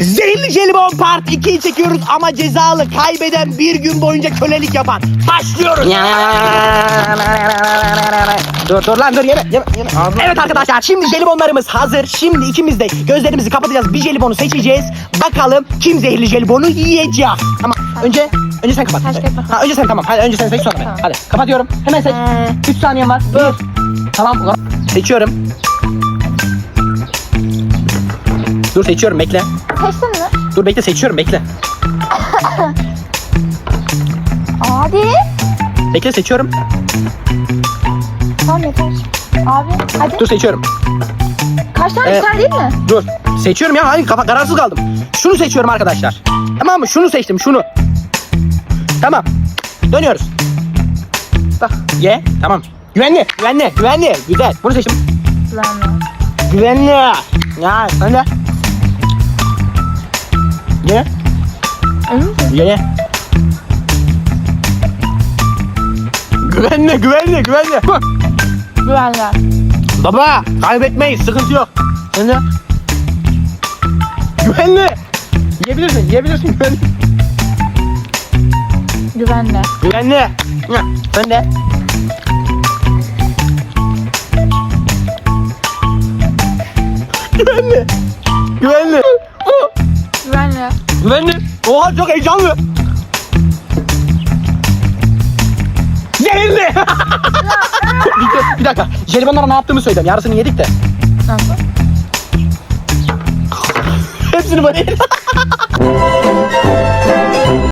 Zehirli Jelibon Part 2'yi çekiyoruz ama cezalı kaybeden bir gün boyunca kölelik yapan. Başlıyoruz. dur dur lan dur yeme yeme yeme. Evet arkadaşlar şimdi jelibonlarımız hazır. Şimdi ikimiz de gözlerimizi kapatacağız. Bir jelibonu seçeceğiz. Bakalım kim zehirli jelibonu yiyecek. Tamam. Önce önce sen kapat. Ha, önce sen tamam. Hadi önce sen seç sonra ben. Hadi kapatıyorum. Hemen seç. Ee. 3 saniyen var. Dur. Tamam. ulan. Seçiyorum. Dur seçiyorum bekle. Seçtin mi? Dur bekle seçiyorum bekle. Abi. Bekle seçiyorum. Tamam yeter. Abi hadi. Dur seçiyorum. Kaç tane Ee, tane değil mi? Dur. Seçiyorum ya. Hayır kafa kararsız kaldım. Şunu seçiyorum arkadaşlar. Tamam mı? Şunu seçtim. Şunu. Tamam. Dönüyoruz. Bak. Ye. Tamam. Güvenli. Güvenli. Güvenli. Güzel. Bunu seçtim. Lan. Güvenli. Ya sen de. Ye. Güvenli. Güvenli. Güvenli. Hı. Güvenler. Baba kaybetmeyiz sıkıntı yok. Sen de. Güvenli. Yiyebilirsin yiyebilirsin güvenli. Güvenli. Güvenli. Ya, Sen de. Güvenli. Oha çok heyecanlı. Zehirli. bir, bir dakika. Jelibonlara ne yaptığımı söyleyeyim. Yarısını yedik de. Nasıl? Hepsini böyle yedik.